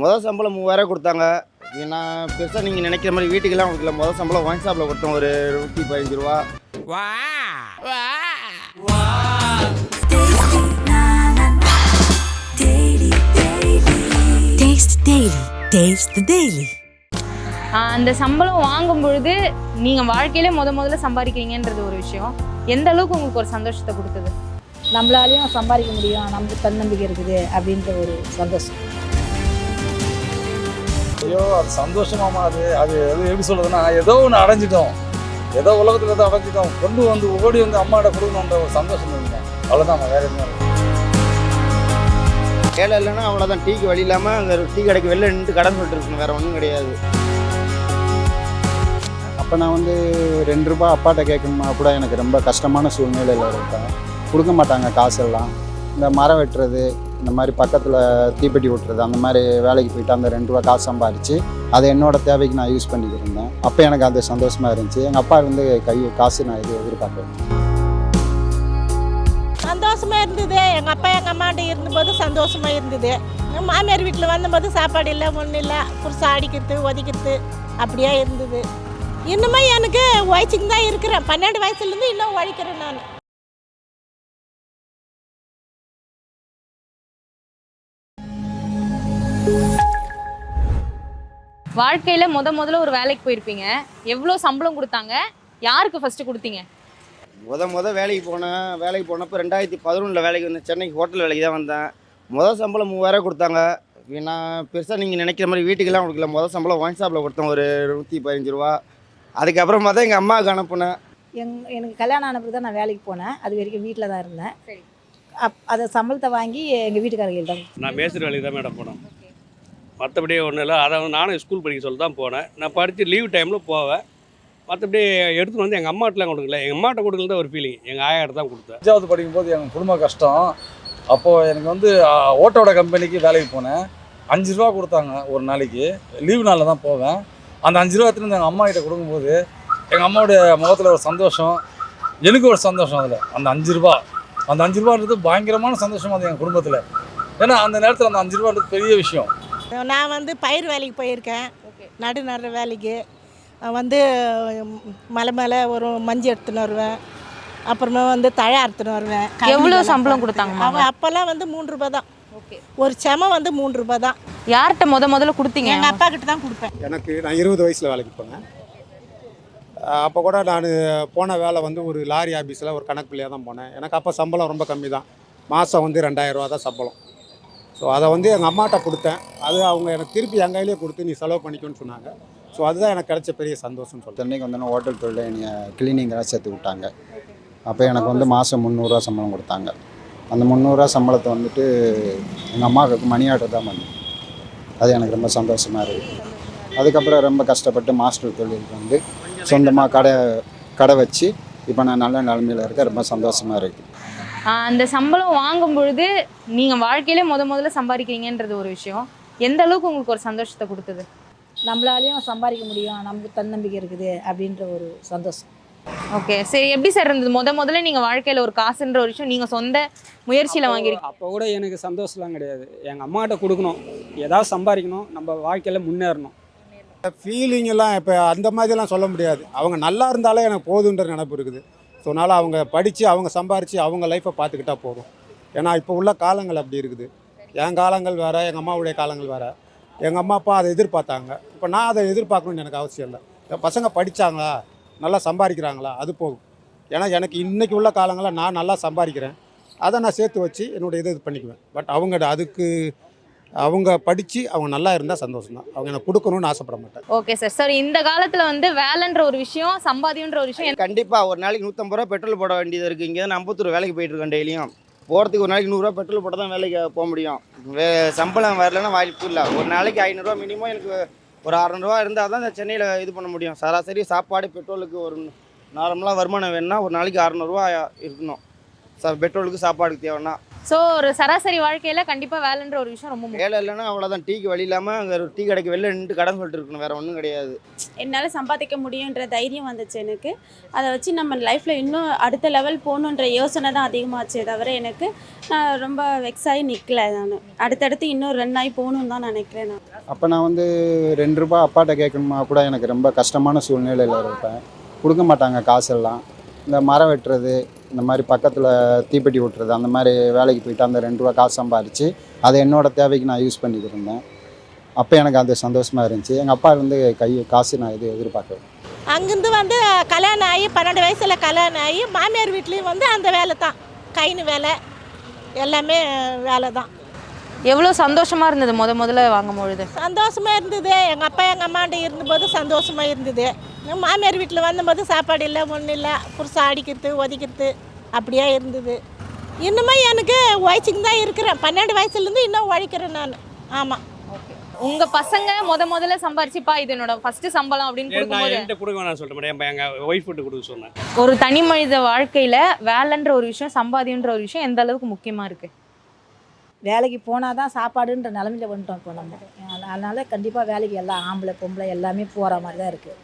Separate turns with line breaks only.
முதல் சம்பளம் மூவாயிரம் கொடுத்தாங்க. நான் பெருசாக நீங்கள் நினைக்கிற மாதிரி வீட்டுக்கெல்லாம் கொடுக்கல முதல் சம்பளம் ஒயின் ஷாப்பில் கொடுத்தோம். ஒரு நூற்றி பதினஞ்சு ரூபா
Taste Daily. Taste the Daily.
ஆஹ் அந்த சம்பளம் வாங்கும் பொழுது நீங்கள் வாழ்க்கையிலே முத முதல்ல சம்பாதிக்கிறீங்கன்றது ஒரு விஷயம். எந்த அளவுக்கு உங்களுக்கு ஒரு சந்தோஷத்தை கொடுத்தது?
நம்மளாலையும் சம்பாதிக்க முடியும். நமக்கு தன்னம்பிக்கை இருக்குது அப்படின்ற ஒரு சந்தோஷம்.
ஐயோ அது சந்தோஷமாமா அது அது எது எப்படி சொல்றதுன்னா ஏதோ ஒன்று அடைஞ்சிட்டோம். ஏதோ உலகத்தில் ஏதோ அடைஞ்சிட்டோம். கொண்டு வந்து ஓடி வந்து அம்மாட்ட கொடுக்கணுன்ற ஒரு சந்தோஷம் இருக்குங்க அவ்வளோதான் வேற எதுவும் இல்லை.
வேலை இல்லைன்னா அவ்வளோதான் டீக்கு வழி இல்லாமல் அங்கே டீ கடைக்கு வெளில நின்று கடன் சொல்லிட்டு இருக்கணும் வேறு ஒன்றும் கிடையாது.
அப்போ நான் வந்து ரெண்டு ரூபாய் அப்பாட்ட கேட்கணுமா கூட எனக்கு ரொம்ப கஷ்டமான சூழ்நிலையில் இருக்கேன் கொடுக்க மாட்டாங்க காசெல்லாம். இந்த மரம் வெட்டுறது இந்த மாதிரி பக்கத்தில் தீப்பெட்டி ஓட்டுறது அந்த மாதிரி வேலைக்கு போயிட்டு அந்த ரெண்டு ரூபா காசு சம்பாரித்து அதை என்னோட தேவைக்கு நான் யூஸ் பண்ணிக்கிட்டு இருந்தேன் அப்போ எனக்கு அது சந்தோஷமாக இருந்துச்சு. எங்கள் அப்பா வந்து கை காசு நான் இது எதிர்பார்ப்பேன்
சந்தோஷமாக இருந்தது. எங்கள் அப்பா எங்கள் அம்மாட்ட இருந்தபோது சந்தோஷமா இருந்தது. எங்க மாமியார் வீட்டில் வந்தபோது சாப்பாடு இல்லை ஒன்றும் இல்லை. புதுசாக அடிக்கிறது ஒதிக்கிறது அப்படியே இருந்தது. இன்னுமே எனக்கு உழைச்சிக்கு தான் இருக்கிறேன். பன்னெண்டு வயசுலேருந்து இன்னும் உழைக்கிறேன் நான்.
வாழ்க்கையில் முத முதல்ல ஒரு வேலைக்கு போயிருப்பீங்க. எவ்வளோ சம்பளம் கொடுத்தாங்க? யாருக்கு ஃபர்ஸ்ட் கொடுத்தீங்க?
முத முத வேலைக்கு போனேன். வேலைக்கு போனப்போ ரெண்டாயிரத்தி பதினொன்றில் வேலைக்கு வந்தேன். சென்னைக்கு ஹோட்டல் வேலைக்கு தான் வந்தேன். முதல் சம்பளம் மூவாயிரம் கொடுத்தாங்க. நான் பெருசாக நீங்கள் நினைக்கிற மாதிரி வீட்டுக்கெல்லாம் கொடுக்கல. முதல் சம்பளம் ஒயின் ஷாப்பில் கொடுத்தோம் ஒரு நூற்றி பதினஞ்சு ரூபா. அதுக்கப்புறம் பார்த்தா எங்கள் அம்மாவுக்கு அனுப்புனேன்.
எங் எனக்கு கல்யாணம் ஆன பிறகு தான் நான் வேலைக்கு போனேன். அது வரைக்கும் வீட்டில் தான் இருந்தேன்.
சரி.
அப் அதை சம்பளத்தை வாங்கி எங்கள் வீட்டுக்காரர்கள் தான்
நான் மேஸ்திரி வேலைக்கு தான் மேடம் போனேன் மற்றபடி ஒன்றும் இல்லை. அதை வந்து நானும் ஸ்கூல் படிக்க சொல்லி தான் போனேன். நான் படித்து லீவ் டைமில் போவேன். மற்றபடி எடுத்துகிட்டு வந்து எங்கள் அம்மாட்டெலாம் கொடுக்கல. எங்கள் அம்மாட்ட கொடுக்கல ஒரு ஃபீலிங் எங்கள் ஆயாட்ட தான் கொடுத்தேன்.
அஞ்சாவது படிக்கும்போது எங்கள் குடும்ப கஷ்டம். அப்போது எனக்கு வந்து ஓட்டோட கம்பெனிக்கு வேலைக்கு போனேன். அஞ்சு ரூபா கொடுத்தாங்க ஒரு நாளைக்கு. லீவு நாளில் தான் போவேன். அந்த அஞ்சு ரூபா எடுத்துட்டு எங்கள் அம்மா கிட்ட கொடுக்கும்போது எங்கள் அம்மாவுடைய முகத்தில் ஒரு சந்தோஷம். எனக்கு ஒரு சந்தோஷம் அதில். அந்த அஞ்சு ரூபா. அந்த அஞ்சு ரூபான்றது பயங்கரமான சந்தோஷம் அது எங்கள் குடும்பத்தில். ஏன்னா அந்த நேரத்தில் அந்த அஞ்சு ரூபான்றது பெரிய விஷயம்.
நான் வந்து பயிர் வேலைக்கு போயிருக்கேன். நடு நடுற வேலைக்கு. வந்து மலை மேலே ஒரு மஞ்சள் எடுத்துன்னு வருவேன். அப்புறமா வந்து தழை அறுத்துன்னு வருவேன்.
எவ்வளோ சம்பளம் கொடுத்தாங்க?
அவன் அப்போல்லாம் வந்து மூணு ரூபாய் தான். ஒரு செம வந்து மூணு ரூபாய் தான்.
யார்கிட்ட முத முதல்ல கொடுத்தீங்க?
எங்கள் அப்பா கிட்ட தான் கொடுப்பேன்.
எனக்கு நான் இருபது வயசில் வேலைக்கு போனேன். அப்போ கூட நான் போன வேலை வந்து ஒரு லாரி ஆஃபீஸில் ஒரு கணக்கு பிள்ளையாக தான் போனேன். எனக்கு அப்போ சம்பளம் ரொம்ப கம்மி தான். மாதம் வந்து ரெண்டாயிரம் ரூபா தான் சம்பளம். ஸோ அதை வந்து எங்கள் அம்மாட்ட கொடுத்தேன். அது அவங்க எனக்கு திருப்பி என் கையிலே கொடுத்து நீ செலவு பண்ணிக்கோன்னு சொன்னாங்க. ஸோ அதுதான் எனக்கு கிடைச்ச பெரிய சந்தோஷம்னு சொல்கிறேன்
சென்னைக்கு வந்தோன்னே ஹோட்டல் தொழில் என்னை கிளீனிங்கெல்லாம் சேர்த்து விட்டாங்க. அப்போ எனக்கு வந்து மாதம் முந்நூறுரூவா சம்பளம் கொடுத்தாங்க. அந்த முந்நூறுரூவா சம்பளத்தை வந்துட்டு எங்கள் அம்மாவுக்கு மணி ஆர்டர் தான் பண்ணேன். அது எனக்கு ரொம்ப சந்தோஷமாக இருக்குது அதுக்கப்புறம் ரொம்ப கஷ்டப்பட்டு மாஸ்டர் தொழிலுக்கு வந்து சொந்தமாக கடை கடை வச்சு இப்போ நான் நல்ல நிலமையில் இருக்க ரொம்ப சந்தோஷமாக இருக்குது
அந்த சம்பளம் வாங்கும் பொழுது நீங்கள் வாழ்க்கையிலே முத முதல்ல சம்பாதிக்கிறீங்கன்றது ஒரு விஷயம். எந்த அளவுக்கு உங்களுக்கு ஒரு சந்தோஷத்தை கொடுத்தது?
நம்மளாலையும் சம்பாதிக்க முடியும். நமக்கு தன்னம்பிக்கை இருக்குது அப்படின்ற ஒரு சந்தோஷம்.
ஓகே. சரி எப்படி சார் இருந்தது? முத முதல்ல நீங்கள் வாழ்க்கையில் ஒரு காசுன்ற ஒரு விஷயம் நீங்கள் சொந்த முயற்சியில் வாங்கியிருக்கீங்க.
அப்போ கூட எனக்கு சந்தோஷம்லாம் கிடையாது. எங்கள் அம்மாட்ட கொடுக்கணும். ஏதாவது சம்பாதிக்கணும். நம்ம வாழ்க்கையில் முன்னேறணும்.
ஃபீலிங் எல்லாம் இப்போ அந்த மாதிரிலாம் சொல்ல முடியாது. அவங்க நல்லா இருந்தாலே எனக்கு போதுன்ற நினப்பு இருக்குது. ஸோ அதனால் அவங்க படித்து அவங்க சம்பாரித்து அவங்க லைஃப்பை பார்த்துக்கிட்டா போதும். ஏன்னா இப்போ உள்ள காலங்கள் அப்படி இருக்குது. என் காலங்கள் வேறு எங்கள் அம்மாவுடைய காலங்கள் வேறு. எங்கள் அம்மா அப்பா அதை எதிர்பார்த்தாங்க. இப்போ நான் அதை எதிர்பார்க்கணும்னு எனக்கு அவசியம் இல்லை. என் பசங்க படித்தாங்களா நல்லா சம்பாதிக்கிறாங்களா? அது போதும். ஏன்னா எனக்கு இன்றைக்கி உள்ள காலங்களில் நான் நல்லா சம்பாதிக்கிறேன். அதை நான் சேர்த்து வச்சு என்னுடைய இது இது பண்ணிக்குவேன். பட் அவங்க அதுக்கு அவங்க படித்து அவங்க நல்லா இருந்தால் சந்தோஷம் தான் அவங்க எனக்கு கொடுக்கணும்னு ஆசைப்பட மாட்டேன்
ஓகே சார் சார் இந்த காலத்தில் வந்து வேலைன்ற ஒரு விஷயம் சம்பாதியன்ற ஒரு விஷயம்
கண்டிப்பாக ஒரு நாளைக்கு நூற்றம்பது ரூபா பெட்ரோல் போட வேண்டியது இருக்குது இங்கே தான் அம்பத்தூர் வேலைக்கு போயிட்டு இருக்கேன் டெய்லியும். போகிறதுக்கு ஒரு நாளைக்கு நூறுரூவா பெட்ரோல் போட தான் வேலைக்கு போக முடியும். வே சம்பளம் வரலன்னா வாய்ப்பு இல்லை. ஒரு நாளைக்கு ஐநூறுரூவா மினிமம் எனக்கு ஒரு அறநூறுவா இருந்தால் தான் இந்த சென்னையில் இது பண்ண முடியும். சராசரி சாப்பாடு பெட்ரோலுக்கு ஒரு நார்மலாக வருமானம் வேணும்னா ஒரு நாளைக்கு அறநூறுவா இருக்கணும். ச பெட்ரோலுக்கு சாப்பாடுக்கு தேவைன்னா.
ஸோ ஒரு சராசரி வாழ்க்கையில கண்டிப்பா வேலைன்ற ஒரு விஷயம் ரொம்ப முக்கியம்.
வேலை இல்லைன்னா அவ்வளோதான் டீக்கு வழி இல்லாமல் அங்கே ஒரு டீ கடைக்கு வெளில நின்று கடன் சொல்லிட்டு இருக்கணும். வேற ஒன்றும் கிடையாது.
என்னால் சம்பாதிக்க முடியுன்ற தைரியம் வந்துச்சு எனக்கு. அதை வச்சு நம்ம லைஃப்பில் இன்னும் அடுத்த லெவல் போகணுன்ற யோசனை தான் அதிகமாச்சே தவிர எனக்கு நான் ரொம்ப வெக்ஸ் ஆகி நிற்கல நான். அடுத்தடுத்து இன்னும் ரன் ஆகி போகணுன்னு தான் நினைக்கிறேன் நான்.
அப்போ நான் வந்து ரெண்டு ரூபா அப்பாட்ட கேட்கணுமா? கூட எனக்கு ரொம்ப கஷ்டமான சூழ்நிலையில் இருப்பேன். கொடுக்க மாட்டாங்க காசெல்லாம். இந்த மரம் வெட்டுறது இந்த மாதிரி பக்கத்தில் தீப்பெட்டி ஓட்டுறது அந்த மாதிரி வேலைக்கு போயிட்டு அந்த ரெண்டு ரூபா காசு சம்பாரித்து அதை என்னோடய தேவைக்கு நான் யூஸ் பண்ணிக்கிட்டு இருந்தேன். அப்போ எனக்கு அது சந்தோஷமாக இருந்துச்சு. எங்கள் அப்பா வந்து கை காசு நான் இது எதிர்பார்க்கல.
அங்கேருந்து வந்து கல்யாணம் ஆகி பன்னெண்டு வயசில் கல்யாணம் ஆகி மாமியார் வீட்லேயும் வந்து அந்த வேலை தான் கைனு வேலை எல்லாமே வேலை தான்
எவ்வளோ சந்தோஷமா இருந்தது முத முதல்ல வாங்கும் பொழுது?
சந்தோஷமாக இருந்தது. எங்கள் அப்பா எங்கள் அம்மாண்ட இருந்தபோது சந்தோஷமாக இருந்தது. எங்கள் மாமியார் வீட்டில் வந்தபோது சாப்பாடு இல்லை ஒன்றும் இல்லை. புருஷன் அடிக்கிறது ஒதிக்கிறது அப்படியே இருந்தது. இன்னுமே எனக்கு உழைச்சிக்கு தான் இருக்கிறேன். பன்னெண்டு வயசுலேருந்து இன்னும் உழைக்கிறேன் நான். ஆமாம்
உங்க பசங்க முத முதல்ல சம்பாரிச்சுப்பா இது என்னோட ஃபர்ஸ்ட் சம்பளம் அப்படின்னு
நான்
கொடுக்கும்போது?
என்கிட்ட கொடுக்க சொல்லிட்டு எங்கள் ஒய்ஃப் கிட்ட கொடுக்க சொன்னேன்.
ஒரு தனி மனித வாழ்க்கையில வேலைன்ற ஒரு விஷயம் சம்பாதியன்ற ஒரு விஷயம் எந்த அளவுக்கு முக்கியமா இருக்கு?
வேலைக்கு போனால் தான் சாப்பாடுன்ற நிலமையில வந்துட்டோம் இப்போ நம்ம. அதனால் கண்டிப்பாக வேலைக்கு எல்லாம் ஆம்பளை பொம்பளை எல்லாமே போகிற மாதிரி தான் இருக்குது